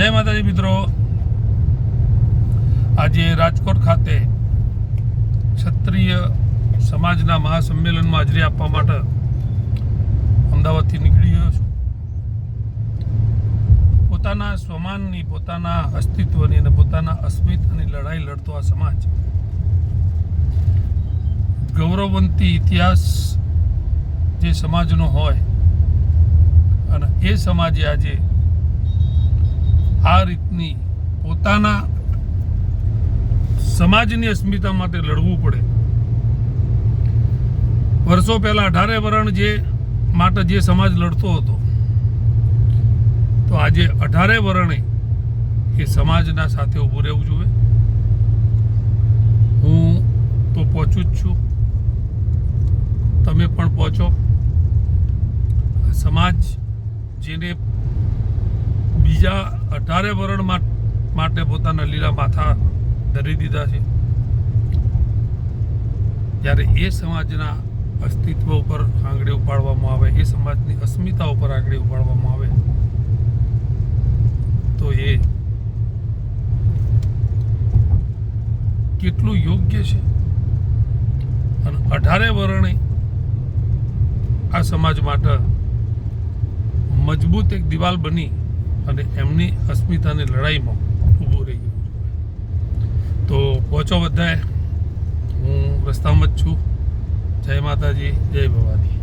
જય માતાજી મિત્રો. આજે રાજકોટ ખાતે ક્ષત્રિય સમાજના મહાસંમેલનમાં હાજરી આપવા માટે અમદાવાદથી નીકળી ગયો છું. પોતાના સ્વમાનની, પોતાના અસ્તિત્વની અને પોતાના અસ્મિતાની લડાઈ લડતો આ સમાજ ગૌરવવંતી ઇતિહાસ જે સમાજનો હોય અને એ સમાજે આજે આ રીતની પોતાના સમાજની અસ્મિતા માટે લડવું પડે. વર્ષો પહેલા અઢારે વરણ જે માટે જે સમાજ લડતો હતો, તો આજે અઢારે વરણે એ સમાજના સાથે ઊભું રહેવું જોઈએ. હું તો પહોંચું જ છું. તમે પણ પહોંચો. સમાજ જેને બીજા અઢારે વરણ માટે પોતાના લીલા માથા ધરી દીધા છે. જ્યારે એ સમાજના અસ્તિત્વ ઉપર આંગળી ઉપાડવામાં આવે, એ સમાજની અસ્મિતા ઉપર આંગળી ઉપાડવામાં આવે. તો એ કેટલું યોગ્ય છે? અને અઢારે વરણે આ સમાજ માટે મજબૂત એક દિવાલ બની. અને એમની અસ્મિતાની લડાઈમાં ઊભું રહી ગયું તો પહોંચો બધાએ. હું રસ્તામાં જ છું. જય માતાજી, જય ભવાની.